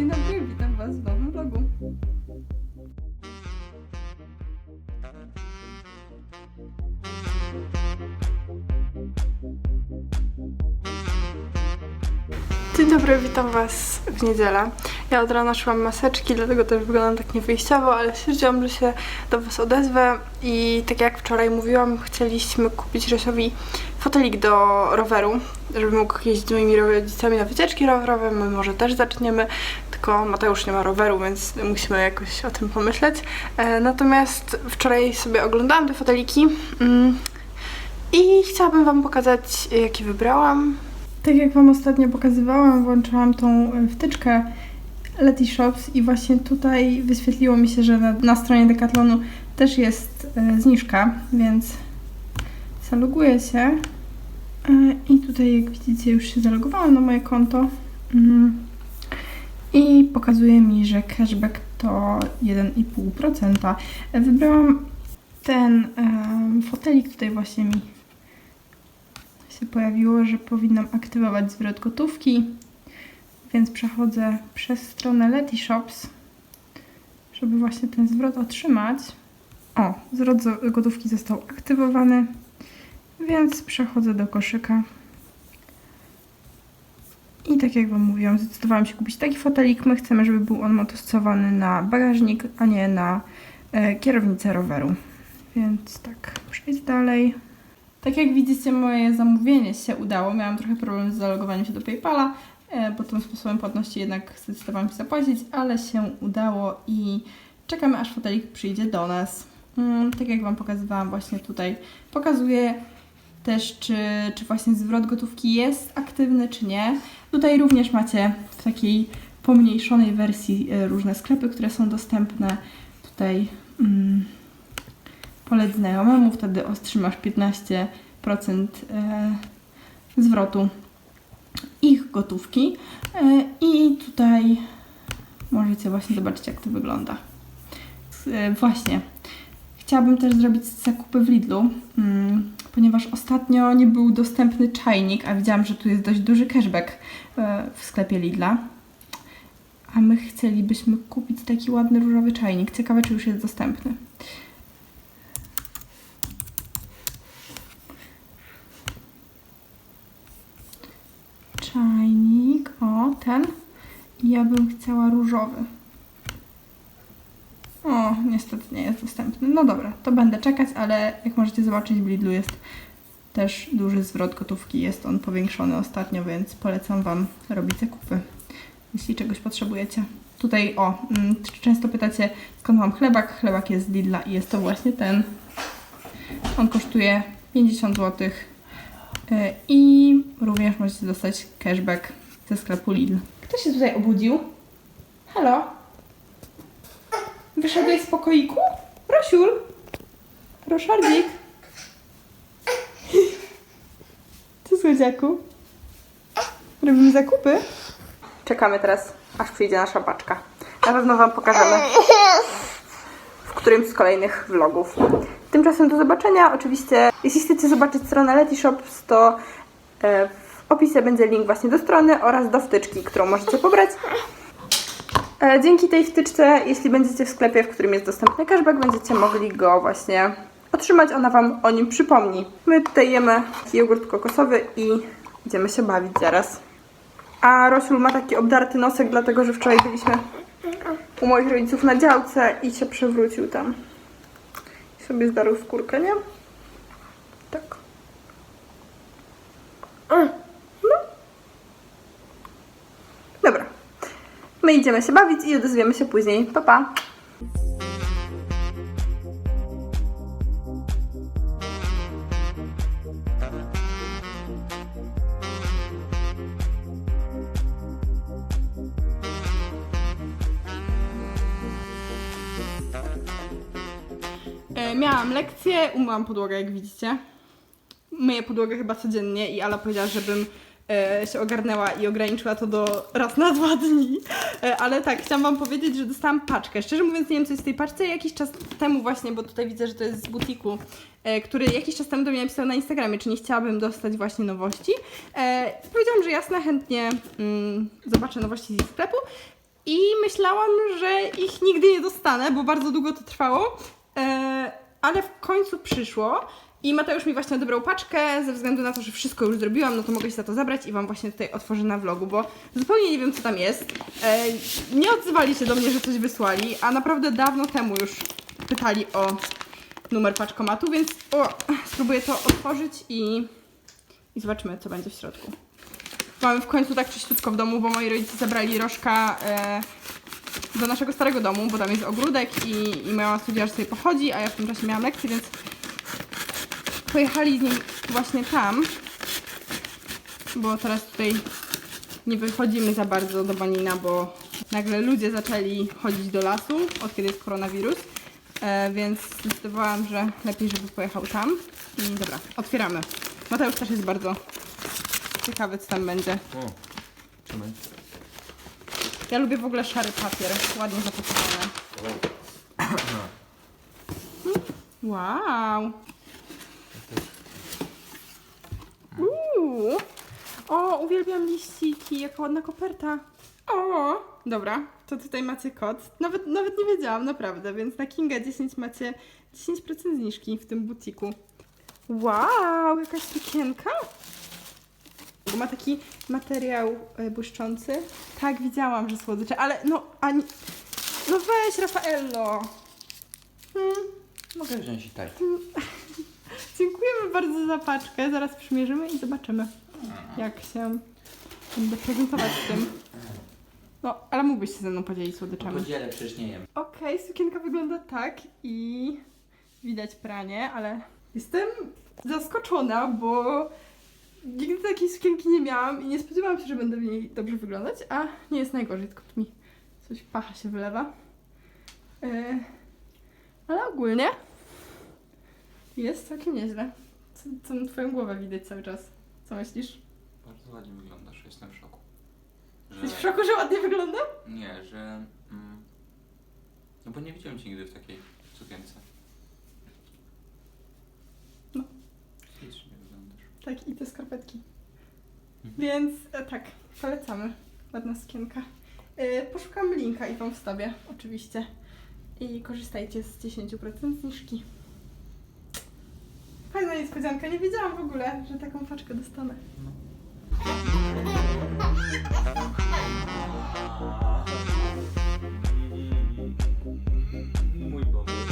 Dzień dobry, witam Was w nowym vlogu. Dzień dobry, witam Was w niedzielę. Ja od rana szłam maseczki, dlatego też wyglądam tak niewyjściowo, ale stwierdziłam, że się do Was odezwę i tak jak wczoraj mówiłam, chcieliśmy kupić Rysiowi fotelik do roweru, żeby mógł jeździć z moimi rodzicami na wycieczki rowerowe, my może też zaczniemy, tylko Mateusz nie ma roweru, więc musimy jakoś o tym pomyśleć. E, natomiast wczoraj sobie oglądałam te foteliki mm, i chciałabym Wam pokazać, jakie wybrałam. Tak jak Wam ostatnio pokazywałam, włączyłam tą e, wtyczkę Leti Shops i właśnie tutaj wyświetliło mi się, że na, na stronie Decathlonu też jest e, zniżka, więc zaloguję się. I tutaj, jak widzicie, już się zalogowałam na moje konto. Mm. I pokazuje mi, że cashback to 1,5%. E, Wybrałam ten em, fotelik, tutaj właśnie mi się pojawiło, że powinnam aktywować zwrot gotówki, więc przechodzę przez stronę Leti Shops, żeby właśnie ten zwrot otrzymać. O, zwrot gotówki został aktywowany, więc przechodzę do koszyka. Tak jak Wam mówiłam, zdecydowałam się kupić taki fotelik. My chcemy, żeby był on motostosowany na bagażnik, a nie na e, kierownicę roweru. Więc tak, przejdź dalej. Tak jak widzicie, moje zamówienie się udało. Miałam trochę problem z zalogowaniem się do PayPala, e, bo tym sposobem płatności jednak zdecydowałam się zapłacić, ale się udało i czekamy aż fotelik przyjdzie do nas. Mm, tak jak Wam pokazywałam właśnie tutaj, pokazuję też, czy, czy właśnie zwrot gotówki jest aktywny, czy nie. Tutaj również macie w takiej pomniejszonej wersji e, różne sklepy, które są dostępne. Tutaj mm, poleć znajomemu, wtedy otrzymasz 15% e, zwrotu ich gotówki. E, I tutaj możecie właśnie zobaczyć, jak to wygląda. Właśnie. Chciałabym też zrobić zakupy w Lidlu, mm, ponieważ ostatnio nie był dostępny czajnik, a widziałam, że tu jest dość duży cashback e, w sklepie Lidla. A my chcielibyśmy kupić taki ładny różowy czajnik. Ciekawe, czy już jest dostępny. Czajnik, o ten. Ja bym chciała różowy. O, niestety nie jest dostępny. No dobra, to będę czekać, ale jak możecie zobaczyć w Lidlu jest też duży zwrot gotówki. Jest on powiększony ostatnio, więc polecam Wam robić zakupy, jeśli czegoś potrzebujecie. Tutaj, o, mm, często pytacie, skąd mam chlebak. Chlebak jest z Lidla i jest to właśnie ten. On kosztuje 50 zł. Y, I również możecie dostać cashback ze sklepu Lidl. Kto się tutaj obudził? Halo? Wyszedłeś z pokoiku? Rosiul? Roszardzik? Co słodziaku? Robimy zakupy? Czekamy teraz, aż przyjdzie nasza paczka. Na pewno Wam pokażemy w którymś z kolejnych vlogów. Tymczasem do zobaczenia. Oczywiście, jeśli chcecie zobaczyć stronę Leti Shops, to e, w opisie będzie link właśnie do strony oraz do wtyczki, którą możecie pobrać. E, Dzięki tej wtyczce, jeśli będziecie w sklepie, w którym jest dostępny cashback, będziecie mogli go właśnie otrzymać. Ona Wam o nim przypomni. My tutaj jemy jogurt kokosowy i idziemy się bawić zaraz. A Rosiul ma taki obdarty nosek, dlatego że wczoraj byliśmy u moich rodziców na działce i się przewrócił tam. I sobie zdarł skórkę, nie? Tak. No. Dobra. My idziemy się bawić i odezwiemy się później. Pa, pa. E, Miałam lekcję, umyłam podłogę, jak widzicie. Myję podłogę chyba codziennie i Ala powiedziała, żebym e, się ogarnęła i ograniczyła to do raz na dwa dni. E, ale tak, chciałam Wam powiedzieć, że dostałam paczkę. Szczerze mówiąc, nie wiem, co jest w tej paczce. Jakiś czas temu właśnie, bo tutaj widzę, że to jest z butiku, e, który jakiś czas temu do mnie napisał na Instagramie, czy nie chciałabym dostać właśnie nowości. E, powiedziałam, że jasne, chętnie mm, zobaczę nowości z ich sklepu. I myślałam, że ich nigdy nie dostanę, bo bardzo długo to trwało. E, ale w końcu przyszło. I Mateusz mi właśnie odebrał paczkę, ze względu na to, że wszystko już zrobiłam, no to mogę się za to zabrać i Wam właśnie tutaj otworzę na vlogu, bo zupełnie nie wiem, co tam jest. E, nie odzywali się do mnie, że coś wysłali, a naprawdę dawno temu już pytali o numer paczkomatu, więc o, spróbuję to otworzyć i, i zobaczymy, co będzie w środku. Mamy w końcu tak czyściutko w domu, bo moi rodzice zabrali rożka e, do naszego starego domu, bo tam jest ogródek i, i moja stwierdziła, że sobie pochodzi, a ja w tym czasie miałam lekcję, więc pojechali z nim właśnie tam, bo teraz tutaj nie wychodzimy za bardzo do Banina, bo nagle ludzie zaczęli chodzić do lasu, od kiedy jest koronawirus, e, więc zdecydowałam, że lepiej, żeby pojechał tam. I dobra, otwieramy. Mateusz też jest bardzo ciekawy, co tam będzie. O, trzymaj. Ja lubię w ogóle szary papier, ładnie zapakowany. Wow. Uuu. O, uwielbiam liściki, jaka ładna koperta. O, dobra, to tutaj macie kod. Nawet, nawet nie wiedziałam, naprawdę, więc na Kinga 10 macie 10% zniżki w tym butiku. Wow, jakaś sukienka. Ma taki materiał e, błyszczący. Tak, widziałam, że słodycze, ale no, ani... No weź, Rafaello. Hmm. Mogę wziąć i tak. Dziękujemy bardzo za paczkę. Zaraz przymierzymy i zobaczymy, jak się będę prezentować z tym. No, ale mógłbyś się ze mną podzielić słodyczami. Podzielę, przecież nie jem. Okej, sukienka wygląda tak i widać pranie, ale jestem zaskoczona, bo nigdy takiej sukienki nie miałam i nie spodziewałam się, że będę w niej dobrze wyglądać, a nie jest najgorzej, tylko tu mi coś pacha się wylewa. Yy, ale ogólnie jest całkiem nieźle. Co, co na twoją głowę widać cały czas. Co myślisz? Bardzo ładnie wyglądasz, jestem w szoku. Że... Jesteś w szoku, że ładnie wyglądam? Nie, że... Mm, no bo nie widziałem cię nigdy w takiej sukience. No. Ślicznie wyglądasz. Tak, i te skarpetki. Mhm. Więc e, tak, polecamy. Ładna sukienka. E, poszukam linka i wam wstawię, oczywiście. I korzystajcie z 10% zniżki. Niespodzianka, nie wiedziałam w ogóle, że taką paczkę dostanę. Mój pomysł.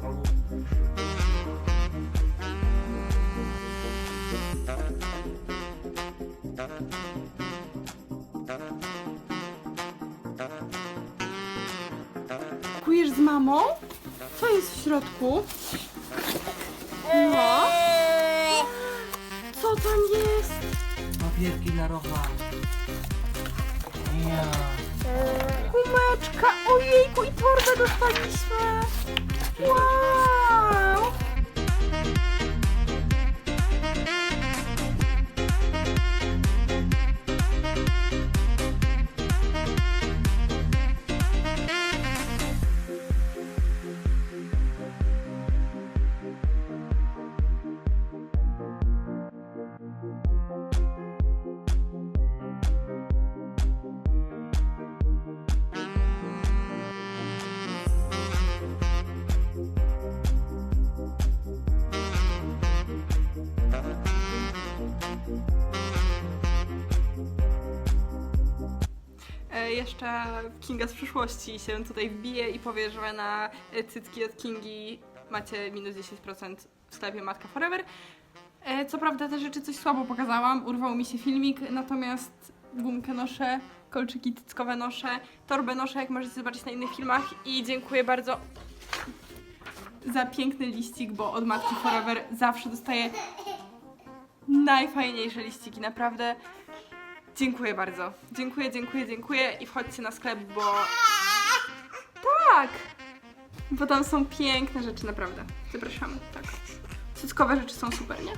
Kocham. Mamą? Co jest w środku? No. Co tam jest? Papierki dla rocha. Ja. Gumeczka! Ojejku, i torbę dostaliśmy! Wow! Jeszcze Kinga z przyszłości się tutaj wbije i powie, że na cycki od Kingi macie minus 10% w sklepie Matka Forever. E, Co prawda te rzeczy coś słabo pokazałam, urwał mi się filmik, natomiast gumkę noszę, kolczyki cyckowe noszę, torbę noszę, jak możecie zobaczyć na innych filmach i dziękuję bardzo za piękny liścik, bo od Matki Forever zawsze dostaję najfajniejsze liściki, naprawdę. Dziękuję bardzo. Dziękuję, dziękuję, dziękuję i wchodźcie na sklep, bo... Tak! Bo tam są piękne rzeczy, naprawdę. Zapraszamy, tak. Cyckowe rzeczy są super, nie?